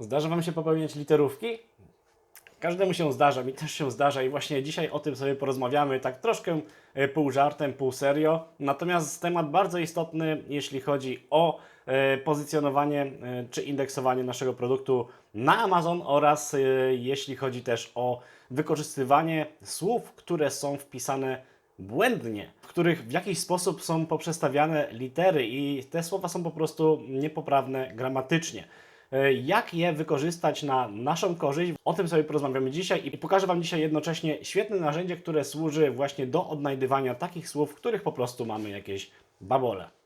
Zdarza Wam się popełniać literówki? Każdemu się zdarza, mi też się zdarza i właśnie dzisiaj o tym sobie porozmawiamy, tak troszkę e, pół żartem, pół serio. Natomiast temat bardzo istotny, jeśli chodzi o e, pozycjonowanie e, czy indeksowanie naszego produktu na Amazon oraz jeśli chodzi też o wykorzystywanie słów, które są wpisane błędnie, w których w jakiś sposób są poprzestawiane litery i te słowa są po prostu niepoprawne gramatycznie. E, Jak je wykorzystać na naszą korzyść? O tym sobie porozmawiamy dzisiaj i pokażę Wam dzisiaj jednocześnie świetne narzędzie, które służy właśnie do odnajdywania takich słów, w których po prostu mamy jakieś babole.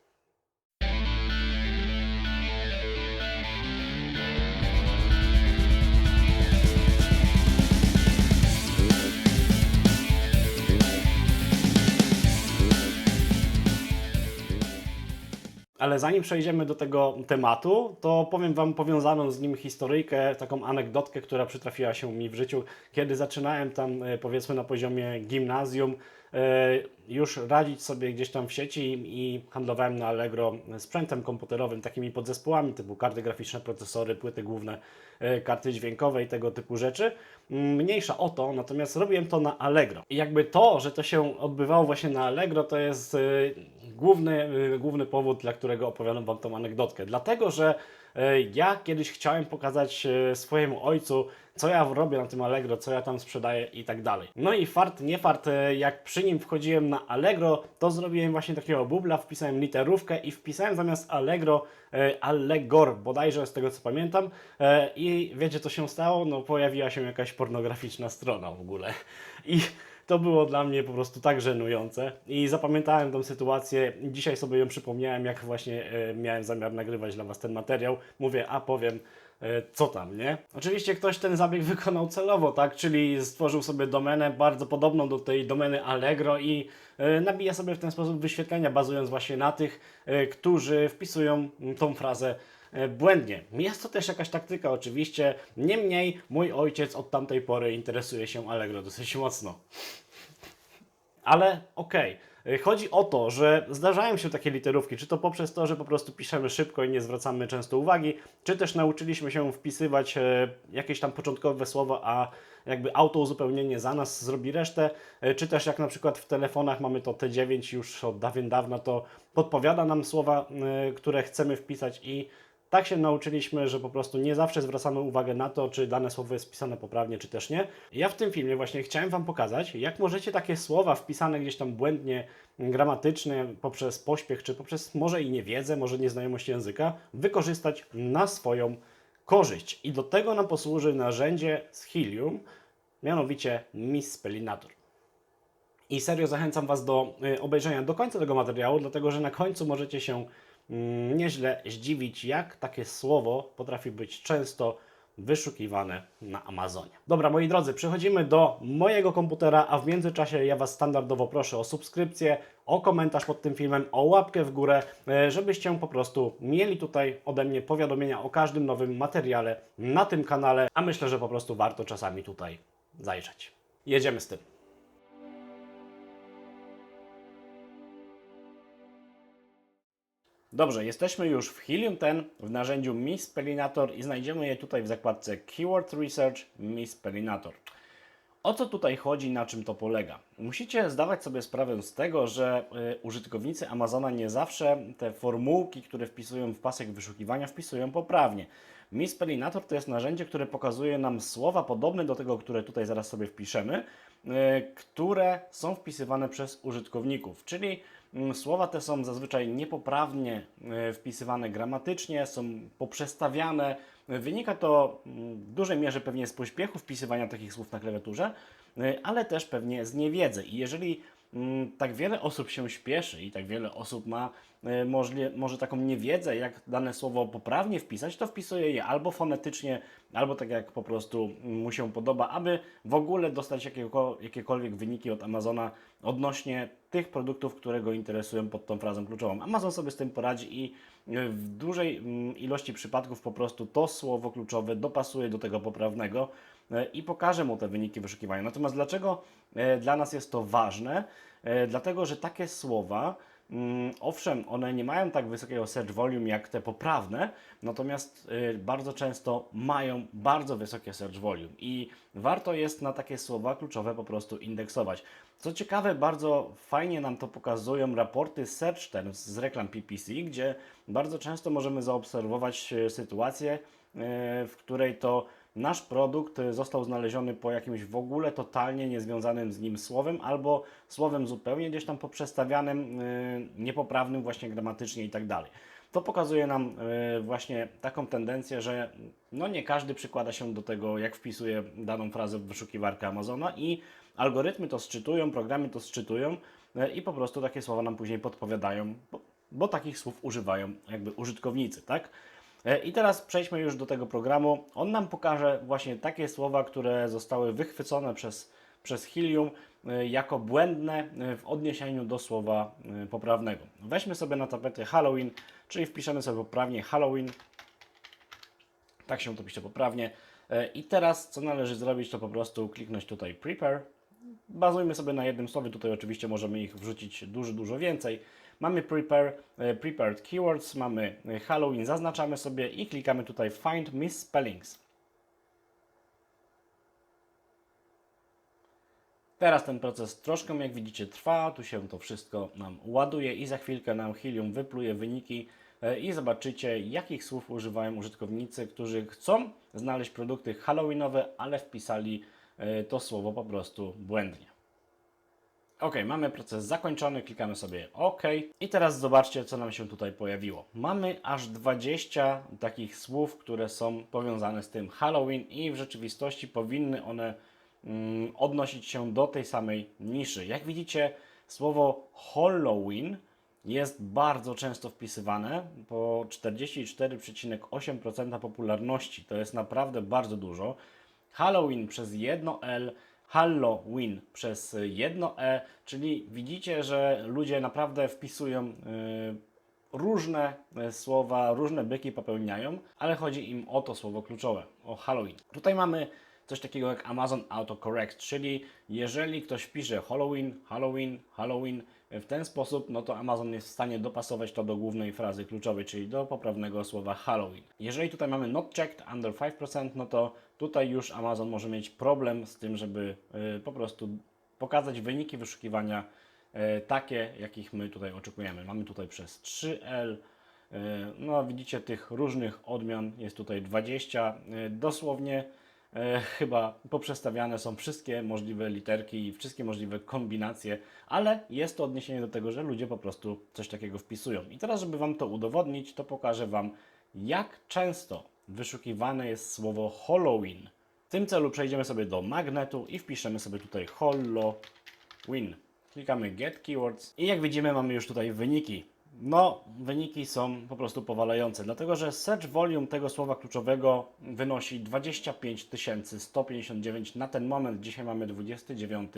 Ale zanim przejdziemy do tego tematu, to powiem Wam powiązaną z nim historyjkę, taką anegdotkę, która przytrafiła się mi w życiu, kiedy zaczynałem tam e, powiedzmy na poziomie gimnazjum już radzić sobie gdzieś tam w sieci i handlowałem na Allegro sprzętem komputerowym, takimi podzespołami typu karty graficzne, procesory, płyty główne, e, karty dźwiękowe i tego typu rzeczy. Mm, Mniejsza o to, natomiast robiłem to na Allegro. I jakby to, że to się odbywało właśnie na Allegro, to jest e, główny, e, główny powód, dla którego opowiadam Wam tą anegdotkę. Dlatego, że e, ja kiedyś chciałem pokazać e, swojemu ojcu, co ja robię na tym Allegro, co ja tam sprzedaję i tak dalej. No i fart, nie fart, e, jak przy nim wchodziłem na Allegro, to zrobiłem właśnie takiego bubla, wpisałem literówkę i wpisałem zamiast Allegro e, Allegor, bodajże z tego co pamiętam. E, I wiecie co się stało? No pojawiła się jakaś pornograficzna strona w ogóle. I to było dla mnie po prostu tak żenujące i zapamiętałem tą sytuację. Dzisiaj sobie ją przypomniałem, jak właśnie miałem zamiar nagrywać dla Was ten materiał. Mówię, a powiem, co tam, nie? Oczywiście ktoś ten zabieg wykonał celowo, tak? Czyli stworzył sobie domenę bardzo podobną do tej domeny Allegro i e, nabija sobie w ten sposób wyświetlenia, bazując właśnie na tych, e, którzy wpisują tą frazę e, błędnie. Jest to też jakaś taktyka, oczywiście. Niemniej mój ojciec od tamtej pory interesuje się Allegro dosyć mocno. Ale okej. Y, Chodzi o to, że zdarzają się takie literówki, czy to poprzez to, że po prostu piszemy szybko i nie zwracamy często uwagi, czy też nauczyliśmy się wpisywać e, jakieś tam początkowe słowa, a jakby auto uzupełnienie za nas zrobi resztę, e, czy też jak na przykład w telefonach mamy to T9 już od dawien dawna, to podpowiada nam słowa, e, które chcemy wpisać i tak się nauczyliśmy, że po prostu nie zawsze zwracamy uwagę na to, czy dane słowo jest wpisane poprawnie, czy też nie. Ja w tym filmie właśnie chciałem Wam pokazać, jak możecie takie słowa wpisane gdzieś tam błędnie gramatycznie, poprzez pośpiech, czy poprzez może i niewiedzę, może nieznajomość języka, wykorzystać na swoją korzyść. I do tego nam posłuży narzędzie z Helium, mianowicie Misspellinator. I serio zachęcam Was do y, obejrzenia do końca tego materiału, dlatego że na końcu możecie się nieźle zdziwić, jak takie słowo potrafi być często wyszukiwane na Amazonie. Dobra, moi drodzy, przechodzimy do mojego komputera, a w międzyczasie ja Was standardowo proszę o subskrypcję, o komentarz pod tym filmem, o łapkę w górę, e, żebyście po prostu mieli tutaj ode mnie powiadomienia o każdym nowym materiale na tym kanale, a myślę, że po prostu warto czasami tutaj zajrzeć. Jedziemy z tym. Dobrze, jesteśmy już w Helium 10 w narzędziu Misspellinator i znajdziemy je tutaj w zakładce Keyword Research Misspellinator. O co tutaj chodzi, na czym to polega? Musicie zdawać sobie sprawę z tego, że y, użytkownicy Amazona nie zawsze te formułki, które wpisują w pasek wyszukiwania, wpisują poprawnie. Misspellinator to jest narzędzie, które pokazuje nam słowa podobne do tego, które tutaj zaraz sobie wpiszemy, które są wpisywane przez użytkowników, czyli mm, słowa te są zazwyczaj niepoprawnie y, wpisywane gramatycznie, są poprzestawiane. Wynika to mm, w dużej mierze pewnie z pośpiechu wpisywania takich słów na klawiaturze, y, ale też pewnie z niewiedzy. I jeżeli tak wiele osób się śpieszy i tak wiele osób ma y, możlie, może taką niewiedzę, jak dane słowo poprawnie wpisać, to wpisuje je albo fonetycznie, albo tak jak po prostu mu się podoba, aby w ogóle dostać jakiekolwiek wyniki od Amazona odnośnie tych produktów, które go interesują pod tą frazą kluczową. Amazon sobie z tym poradzi i y, w dużej mm, ilości przypadków po prostu to słowo kluczowe dopasuje do tego poprawnego i pokaże mu te wyniki wyszukiwania. Natomiast dlaczego y, dla nas jest to ważne? E, Dlatego, że takie słowa Mm, Owszem, one nie mają tak wysokiego search volume jak te poprawne, natomiast bardzo często mają bardzo wysokie search volume i warto jest na takie słowa kluczowe po prostu indeksować. Co ciekawe, bardzo fajnie nam to pokazują raporty Search Terms z reklam PPC, gdzie bardzo często możemy zaobserwować sytuację, w której to nasz produkt został znaleziony po jakimś w ogóle totalnie niezwiązanym z nim słowem albo słowem zupełnie gdzieś tam poprzestawianym, y, niepoprawnym właśnie gramatycznie i tak dalej. To pokazuje nam y, właśnie taką tendencję, że no nie każdy przykłada się do tego, jak wpisuje daną frazę w wyszukiwarkę Amazona i algorytmy to sczytują, programy to sczytują y, i po prostu takie słowa nam później podpowiadają, bo, bo takich słów używają jakby użytkownicy, tak? E, I teraz przejdźmy już do tego programu. On nam pokaże właśnie takie słowa, które zostały wychwycone przez, przez Helium e, jako błędne e, w odniesieniu do słowa poprawnego. Weźmy sobie na tapetę Halloween, czyli wpiszemy sobie poprawnie Halloween. Tak się to pisze poprawnie. I teraz co należy zrobić, to po prostu kliknąć tutaj Prepare. Bazujmy sobie na jednym słowie, tutaj oczywiście możemy ich wrzucić dużo, dużo więcej. Mamy prepare, e, prepared keywords, mamy e, Halloween, zaznaczamy sobie i klikamy tutaj Find Misspellings. Teraz ten proces troszkę, jak widzicie, trwa. Tu się to wszystko nam ładuje i za chwilkę nam Helium wypluje wyniki e, i zobaczycie, jakich słów używają użytkownicy, którzy chcą znaleźć produkty halloweenowe, ale wpisali to słowo po prostu błędnie. Ok, mamy proces zakończony, klikamy sobie OK i teraz zobaczcie, co nam się tutaj pojawiło. Mamy aż 20 takich słów, które są powiązane z tym Halloween i w rzeczywistości powinny one mm, odnosić się do tej samej niszy. Jak widzicie, słowo Halloween jest bardzo często wpisywane, po 44,8% popularności. To jest naprawdę bardzo dużo. Halloween przez jedno L, Halloween przez jedno E, czyli widzicie, że ludzie naprawdę wpisują y, różne e, słowa, różne byki popełniają, ale chodzi im o to słowo kluczowe, o Halloween. Tutaj mamy coś takiego jak Amazon Autocorrect, czyli jeżeli ktoś wpisze Halloween, Halloween, Halloween e, w ten sposób, no to Amazon jest w stanie dopasować to do głównej frazy kluczowej, czyli do poprawnego słowa Halloween. Jeżeli tutaj mamy not checked under 5%, no to tutaj już Amazon może mieć problem z tym, żeby y, po prostu pokazać wyniki wyszukiwania e, takie, jakich my tutaj oczekujemy. Mamy tutaj przez 3L, e, no widzicie tych różnych odmian, jest tutaj 20, e, dosłownie e, chyba poprzestawiane są wszystkie możliwe literki i wszystkie możliwe kombinacje, ale jest to odniesienie do tego, że ludzie po prostu coś takiego wpisują. I teraz, żeby Wam to udowodnić, to pokażę Wam, jak często wyszukiwane jest słowo Halloween. W tym celu przejdziemy sobie do magnetu i wpiszemy sobie tutaj Halloween. Klikamy Get Keywords i jak widzimy mamy już tutaj wyniki. No, wyniki są po prostu powalające, dlatego że search volume tego słowa kluczowego wynosi 25 159 na ten moment. Dzisiaj mamy 29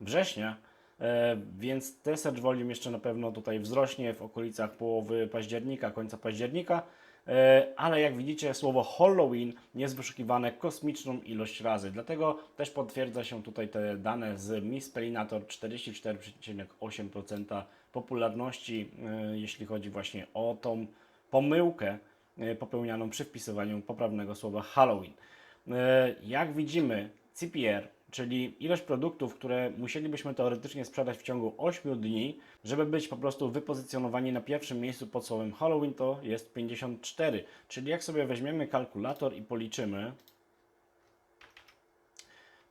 września, e, więc ten search volume jeszcze na pewno tutaj wzrośnie w okolicach połowy października, końca października. E, ale jak widzicie, słowo Halloween jest wyszukiwane kosmiczną ilość razy. Dlatego też potwierdza się tutaj te dane z Misspellinator 44,8% popularności, e, jeśli chodzi właśnie o tą pomyłkę e, popełnianą przy wpisywaniu poprawnego słowa Halloween. Jak widzimy, CPR, czyli ilość produktów, które musielibyśmy teoretycznie sprzedać w ciągu 8 dni, żeby być po prostu wypozycjonowani na pierwszym miejscu pod słowem Halloween, to jest 54. Czyli jak sobie weźmiemy kalkulator i policzymy,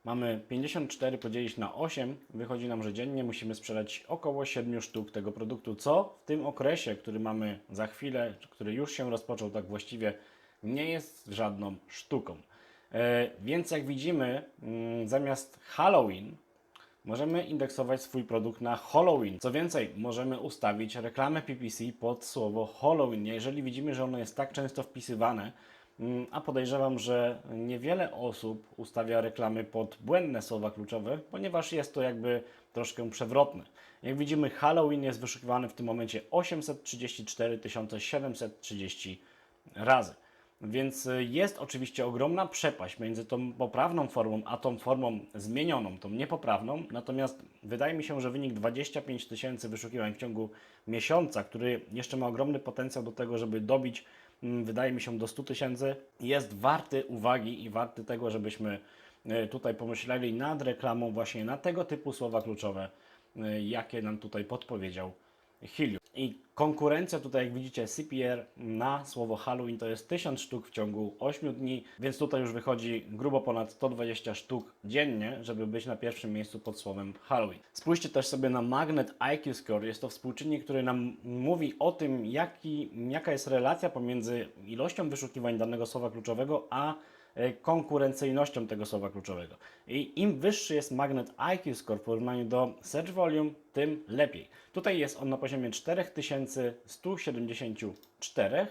mamy 54 podzielić na 8, wychodzi nam, że dziennie musimy sprzedać około 7 sztuk tego produktu, co w tym okresie, który mamy za chwilę, który już się rozpoczął tak właściwie, nie jest żadną sztuką. E, Więc jak widzimy, mm, zamiast Halloween możemy indeksować swój produkt na Halloween. Co więcej, możemy ustawić reklamę PPC pod słowo Halloween. Jeżeli widzimy, że ono jest tak często wpisywane, mm, a podejrzewam, że niewiele osób ustawia reklamy pod błędne słowa kluczowe, ponieważ jest to jakby troszkę przewrotne. Jak widzimy, Halloween jest wyszukiwany w tym momencie 834 730 razy. Więc y, jest oczywiście ogromna przepaść między tą poprawną formą, a tą formą zmienioną, tą niepoprawną. Natomiast wydaje mi się, że wynik 25 tysięcy wyszukiwań w ciągu miesiąca, który jeszcze ma ogromny potencjał do tego, żeby dobić, mm, wydaje mi się, do 100 tysięcy, jest warty uwagi i warty tego, żebyśmy y, tutaj pomyśleli nad reklamą właśnie na tego typu słowa kluczowe, y, jakie nam tutaj podpowiedział Helium. I konkurencja tutaj, jak widzicie, CPR na słowo Halloween to jest 1000 sztuk w ciągu 8 dni, więc tutaj już wychodzi grubo ponad 120 sztuk dziennie, żeby być na pierwszym miejscu pod słowem Halloween. Spójrzcie też sobie na Magnet IQ Score. Jest to współczynnik, który nam mówi o tym, jaki, jaka jest relacja pomiędzy ilością wyszukiwań danego słowa kluczowego, a konkurencyjnością tego słowa kluczowego. I im wyższy jest magnet IQ score w porównaniu do search volume, tym lepiej. Tutaj jest on na poziomie 4174,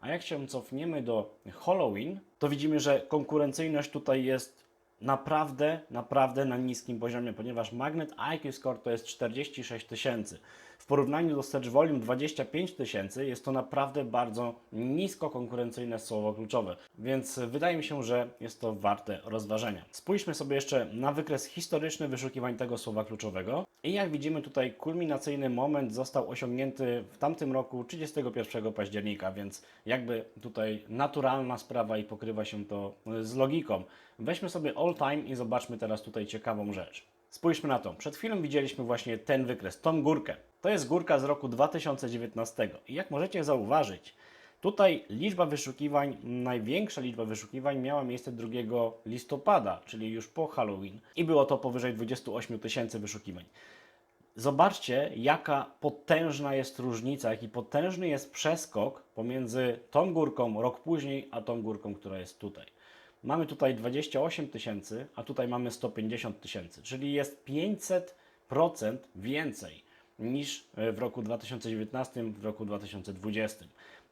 a jak się cofniemy do Halloween, to widzimy, że konkurencyjność tutaj jest naprawdę, naprawdę na niskim poziomie, ponieważ magnet IQ score to jest 46 tysięcy. W porównaniu do Search Volume 25 tysięcy jest to naprawdę bardzo nisko konkurencyjne słowo kluczowe, więc wydaje mi się, że jest to warte rozważenia. Spójrzmy sobie jeszcze na wykres historyczny wyszukiwań tego słowa kluczowego i jak widzimy tutaj kulminacyjny moment został osiągnięty w tamtym roku 31 października, więc jakby tutaj naturalna sprawa i pokrywa się to z logiką. Weźmy sobie all time i zobaczmy teraz tutaj ciekawą rzecz. Spójrzmy na to. Przed chwilą widzieliśmy właśnie ten wykres, tą górkę. To jest górka z roku 2019. I jak możecie zauważyć, tutaj liczba wyszukiwań, największa liczba wyszukiwań miała miejsce 2 listopada, czyli już po Halloween. I było to powyżej 28 tysięcy wyszukiwań. Zobaczcie, jaka potężna jest różnica, jaki potężny jest przeskok pomiędzy tą górką rok później, a tą górką, która jest tutaj. Mamy tutaj 28 tysięcy, a tutaj mamy 150 tysięcy, czyli jest 500% więcej niż w roku 2019, w roku 2020.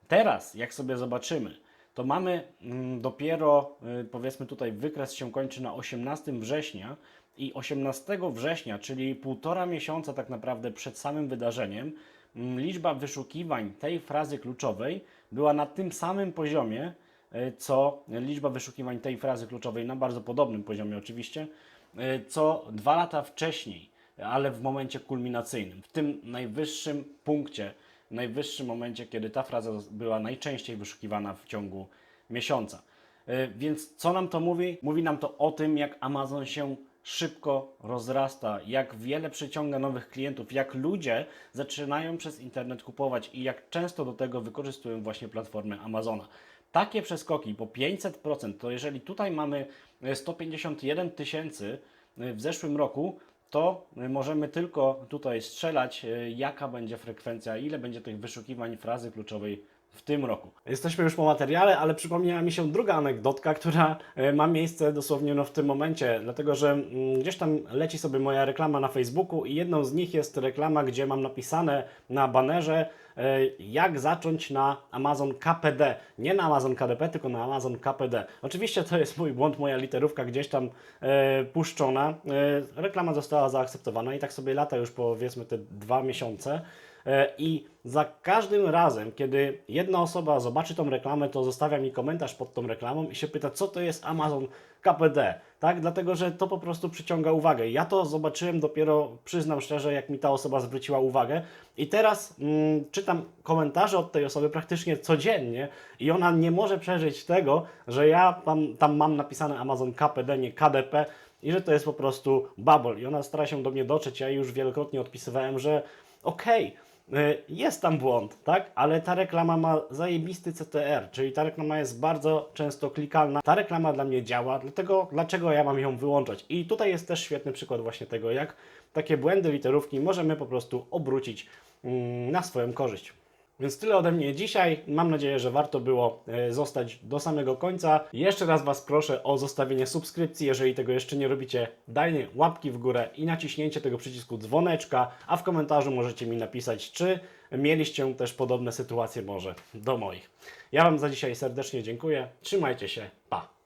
Teraz, jak sobie zobaczymy, to mamy mm, dopiero, y, powiedzmy tutaj, wykres się kończy na 18 września i 18 września, czyli półtora miesiąca tak naprawdę przed samym wydarzeniem, mm, liczba wyszukiwań tej frazy kluczowej była na tym samym poziomie, co liczba wyszukiwań tej frazy kluczowej, na bardzo podobnym poziomie oczywiście, y, co dwa lata wcześniej, ale w momencie kulminacyjnym, w tym najwyższym punkcie, najwyższym momencie, kiedy ta fraza była najczęściej wyszukiwana w ciągu miesiąca. Y, Więc co nam to mówi? Mówi nam to o tym, jak Amazon się szybko rozrasta, jak wiele przyciąga nowych klientów, jak ludzie zaczynają przez internet kupować i jak często do tego wykorzystują właśnie platformę Amazona. Takie przeskoki po 500%, to jeżeli tutaj mamy e, 151 tysięcy e, w zeszłym roku, to możemy tylko tutaj strzelać, y, jaka będzie frekwencja, ile będzie tych wyszukiwań frazy kluczowej w tym roku. Jesteśmy już po materiale, ale przypomniała mi się druga anegdotka, która y, ma miejsce dosłownie no, w tym momencie, dlatego że mm, gdzieś tam leci sobie moja reklama na Facebooku i jedną z nich jest reklama, gdzie mam napisane na banerze e, jak zacząć na Amazon KPD. Nie na Amazon KDP, tylko na Amazon KPD. Oczywiście to jest mój błąd, moja literówka gdzieś tam e, puszczona. E, reklama została zaakceptowana i tak sobie lata już powiedzmy te dwa miesiące. E, I za każdym razem, kiedy jedna osoba zobaczy tą reklamę, to zostawia mi komentarz pod tą reklamą i się pyta, co to jest Amazon KPD, tak? Dlatego, że to po prostu przyciąga uwagę. Ja to zobaczyłem dopiero, przyznam szczerze, jak mi ta osoba zwróciła uwagę i teraz mm, czytam komentarze od tej osoby praktycznie codziennie i ona nie może przeżyć tego, że ja tam, tam mam napisane Amazon KPD, nie KDP i że to jest po prostu bubble i ona stara się do mnie dotrzeć. Ja już wielokrotnie odpisywałem, że okej, y, jest tam błąd, tak? Ale ta reklama ma zajebisty CTR, czyli ta reklama jest bardzo często klikalna. Ta reklama dla mnie działa, dlatego dlaczego ja mam ją wyłączać? I tutaj jest też świetny przykład właśnie tego, jak takie błędy literówki możemy po prostu obrócić mm, na swoją korzyść. Więc tyle ode mnie dzisiaj. Mam nadzieję, że warto było e, zostać do samego końca. Jeszcze raz Was proszę o zostawienie subskrypcji. Jeżeli tego jeszcze nie robicie, dajcie łapki w górę i naciśnięcie tego przycisku dzwoneczka, a w komentarzu możecie mi napisać, czy mieliście też podobne sytuacje może do moich. Ja Wam za dzisiaj serdecznie dziękuję. Trzymajcie się. Pa!